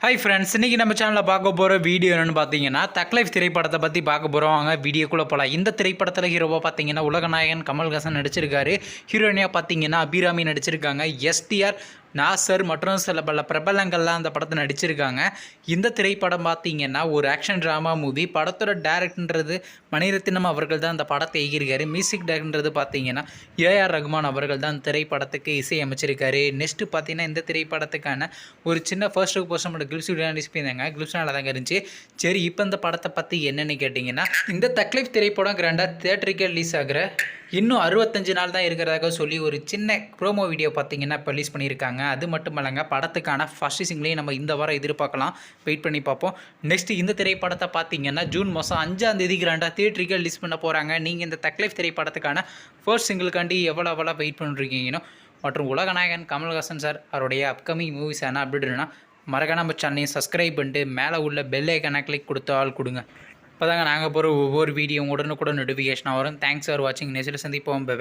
Hi friends இன்றைக்கி நம்ம சேனலில் பார்க்க போகிற வீடியோ என்னென்னு பார்த்தீங்கன்னா தக்லைஃப் திரைப்படத்தை பற்றி பார்க்க போகிறோம் வாங்க வீடியோக்குள்ளே போகலாம் இந்த திரைப்படத்தில் ஹீரோவாக பார்த்தீங்கன்னா உலகநாயகன் கமல்ஹாசன் நடிச்சிருக்காரு. ஹீரோயினியாக பார்த்தீங்கன்னா அபிராமி நடிச்சிருக்காங்க. எஸ்டிஆர் நாசர் மற்றும் சில பல பிரபலங்கள்லாம் அந்த படத்தை நடிச்சிருக்காங்க. இந்த திரைப்படம் பார்த்தீங்கன்னா ஒரு ஆக்ஷன் ட்ராமா மூவி படத்தோட டேரக்டர்ன்றது மணிரத்தினம் அவர்கள் தான் அந்த படத்தை எழுதியிருக்காரு மியூசிக் டேரக்டர்ன்றது பார்த்தீங்கன்னா ஏஆர் ரகுமான் அவர்கள் தான் திரைப்படத்துக்கு இசையமைச்சிருக்காரு. நெக்ஸ்ட்டு பார்த்தீங்கன்னா இந்த திரைப்படத்துக்கான ஒரு சின்ன ஃபர்ஸ்ட் லுக் போஸ்ட் மட்டும் கிளிப்ஸ் வீடியோ அனுப்பியிருந்தாங்க கிளிப்ஸ் நல்லா தாங்க இருந்துச்சு. சரி இப்போ இந்த படத்தை பற்றி என்னென்னு கேட்டிங்கன்னா இந்த தக்லீஃப் திரைப்படம் கிராண்டாக தேட்டருக்கு ரிலீஸ் ஆகிற இன்னும் அறுபத்தஞ்சு நாள் தான் இருக்கிறதாக சொல்லி ஒரு சின்ன ப்ரோமோ வீடியோ பார்த்தீங்கன்னா இப்போ ரிலீஸ் பண்ணியிருக்காங்க. அது மட்டும் இல்லைங்க படத்துக்கான ஃபர்ஸ்ட் சிங்லையும் நம்ம இந்த வாரம் எதிர்பார்க்கலாம். வெயிட் பண்ணி பார்ப்போம். நெக்ஸ்ட் இந்த திரைப்படத்தை பார்த்தீங்கன்னா ஜூன் மாதம் அஞ்சாம் தேதி கிராண்டாக தியேட்டருக்கு ரிலீஸ் பண்ண போகிறாங்க நீங்கள் இந்த தக்லைஃப் திரைப்படத்துக்கான ஃபர்ஸ்ட் சிங்கிளுக்காண்டி எவ்வளோ எவ்வளோ வெயிட் பண்ணிருக்கீங்கன்னு. மற்றும் உலகநாயகன் கமல்ஹாசன் சார் அவருடைய அப்கமிங் மூவிஸ் என்ன அப்படின்னா மறக்க நம்ம சேனலையும் சப்ஸ்கிரைப் பண்ணிட்டு மேலே உள்ள பெல் ஐக்கனை கிளிக் ஆள் கொடுங்க. இப்போ தாங்க நாங்கள் போகிற ஒவ்வொரு வீடியோ உடனுக்குடன் நோட்டிஃபிகேஷனாக வரும். தேங்க்ஸ் ஃபார் வாட்சிங் நெசில் சந்திப்போம். பை